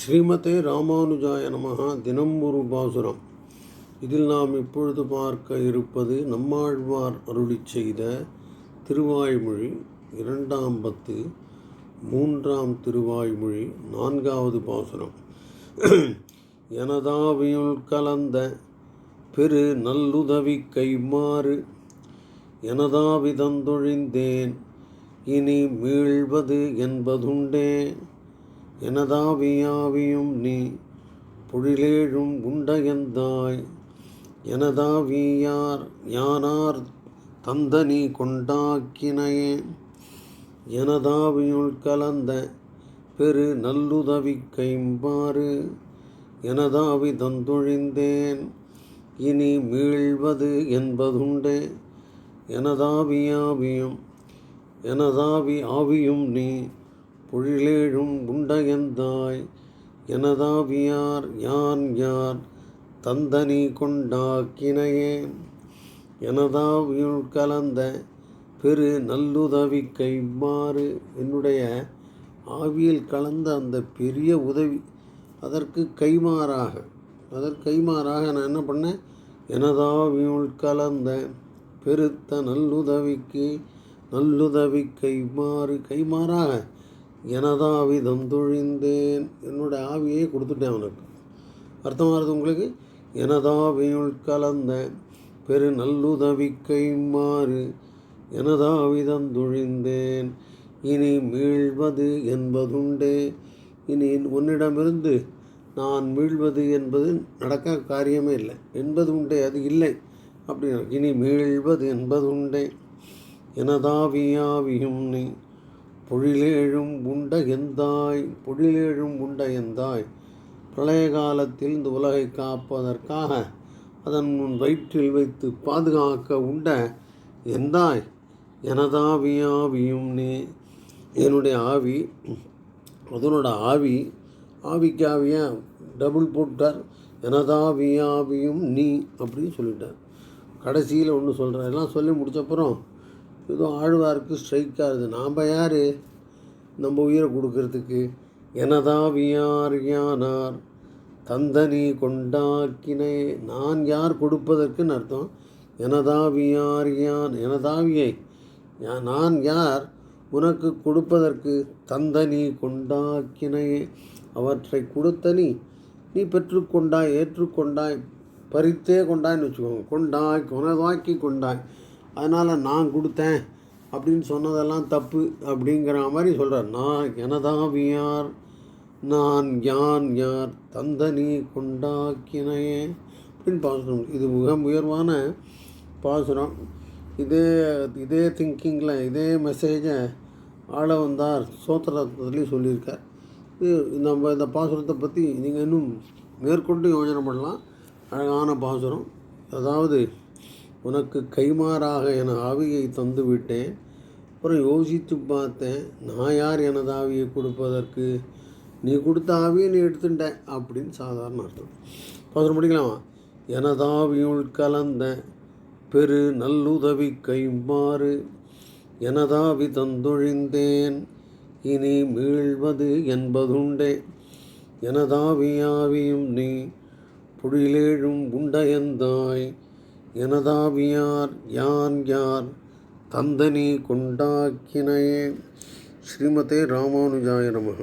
ஸ்ரீமதே ராமானுஜாய நமகா தினம் ஒரு பாசுரம். இதில் நாம் இப்பொழுது பார்க்க இருப்பது நம்மாழ்வார் அருளிச் செய்த திருவாய்மொழி இரண்டாம் பத்து மூன்றாம் திருவாய்மொழி நான்காவது பாசுரம். எனதாவியுள் கலந்த பெரு நல்லுதவி கைமாறு எனதாவிதந்தொழிந்தேன் இனி மீழ்வது என்பதுண்டே. எனதாவியாவியும் நீ பொழிலேழும் உண்டயந்தாய். எனதாவியார் யானார் தந்தனி கொண்டாக்கினையே. எனதாவியுள் கலந்த பெரு நல்லுதவி கைம்பாறு. எனதாவி தந்தொழிந்தேன் இனி மீழ்வது என்பதுண்டே. எனதாவியாவியும் எனதாவி ஆவியும் நீ பொழிலேழும் உண்டயந்தாய் எனதாவியார் யான் யார் தந்தனி கொண்டாக்கினையே எனதாவியுள் கலந்த பெரு நல்லுதவி கைமாறு என்னுடைய ஆவியில் கலந்த அந்த பெரிய உதவி அதற்கு கைமாறாக அதற்கு கைமாறாக நான் என்ன பண்ணேன்? எனதாவியுள் கலந்த பெருத்த நல்லுதவிக்கு நல்லுதவி கைமாறு கைமாறாக எனதாவி தொழிந்தேன். என்னோட ஆவியை கொடுத்துட்டேன் அவனுக்கு. அர்த்தமாகிறது உங்களுக்கு? எனதாவியுள் கலந்த பெரு நல்லுதவி கைமாறு எனதாவி தொழிந்தேன். இனி மீழ்வது என்பதுண்டே. இனி உன்னிடமிருந்து நான் மீழ்வது என்பது நடக்க காரியமே இல்லை. என்பது உண்டே அது இல்லை. அப்படின்னா இனி மீள்வது என்பது உண்டே எனதாவியாவியும் நீ பொழிலேழும் உண்ட எந்தாய் பொழிலேழும் உண்ட எந்தாய் பிரளய காலத்தில் இந்த உலகை காப்பதற்காக அதன் முன் வயிற்றில் வைத்து பாதுகாக்க உண்ட எந்தாய்? எனதாவியாவியும் நீ என்னுடைய ஆவி அதனோட ஆவி ஆவிக்கு ஆவியா டபுள் போட்டார் எனதாவியாவியும் நீ அப்படின்னு சொல்லிட்டார். கடைசியில் ஒன்று சொல்கிறார் எல்லாம் சொல்லி முடிச்சப்புறம் ஏதோ ஆழ்வாருக்கு ஸ்ட்ரைக்காக ஆகுது நாம் யார்? நம்ம உயிரை கொடுக்கறதுக்கு. எனதாவியார் யானார் தந்தனி கொண்டாக்கினே. நான் யார் கொடுப்பதற்குன்னு அர்த்தம்? எனதாவியார் யான் எனதாவியை நான் யார் உனக்கு கொடுப்பதற்கு தந்தனி கொண்டாக்கினையே அவற்றை கொடுத்த நீ நீ பெற்றுக்கொண்டாய் ஏற்றுக்கொண்டாய் பறித்தே கொண்டாய்ன்னு வச்சுக்கோங்க. கொண்டாய் உனதாக்கி கொண்டாய். அதனால் நான் கொடுத்தேன் அப்படின்னு சொன்னதெல்லாம் தப்பு அப்படிங்கிற மாதிரி சொல்கிறார் நான் எனதாவியார் நான் யான் யார் தந்தனி கொண்டாக்கினையே அப்படின்னு பாசுரம். இது மிக உயர்வான பாசுரம். இதே இதே திங்கிங்கில் இதே மெசேஜை ஆள வந்தார் சோத்திரத்துலேயும் சொல்லியிருக்கார். இது நம்ம இந்த பாசுரத்தை பற்றி நீங்கள் இன்னும் மேற்கொண்டு யோசனை பண்ணலாம். அழகான பாசுரம். அதாவது உனக்கு கைமாறாக என ஆவியை தந்து விட்டேன் அப்புறம் யோசித்து பார்த்தேன் நான் யார் எனது ஆவியை கொடுப்பதற்கு? நீ கொடுத்த ஆவியை நீ எடுத்துட்ட அப்படின்னு சாதாரண அர்த்தம். பாசுரம் முடிக்கலாமா? எனதாவியுள் கலந்த பெரு நல்லுதவி கைமாறு எனதாவி தந்தொழிந்தேன் இனி மீழ்வது என்பதுண்டே. எனதாவியாவியும் நீ புடிலேழும் உண்டயந்தாய் எனதாவியார் யான் யார் தந்தனி கொண்டாக்கினே ஸ்ரீமதே ராமானுஜாய நமக.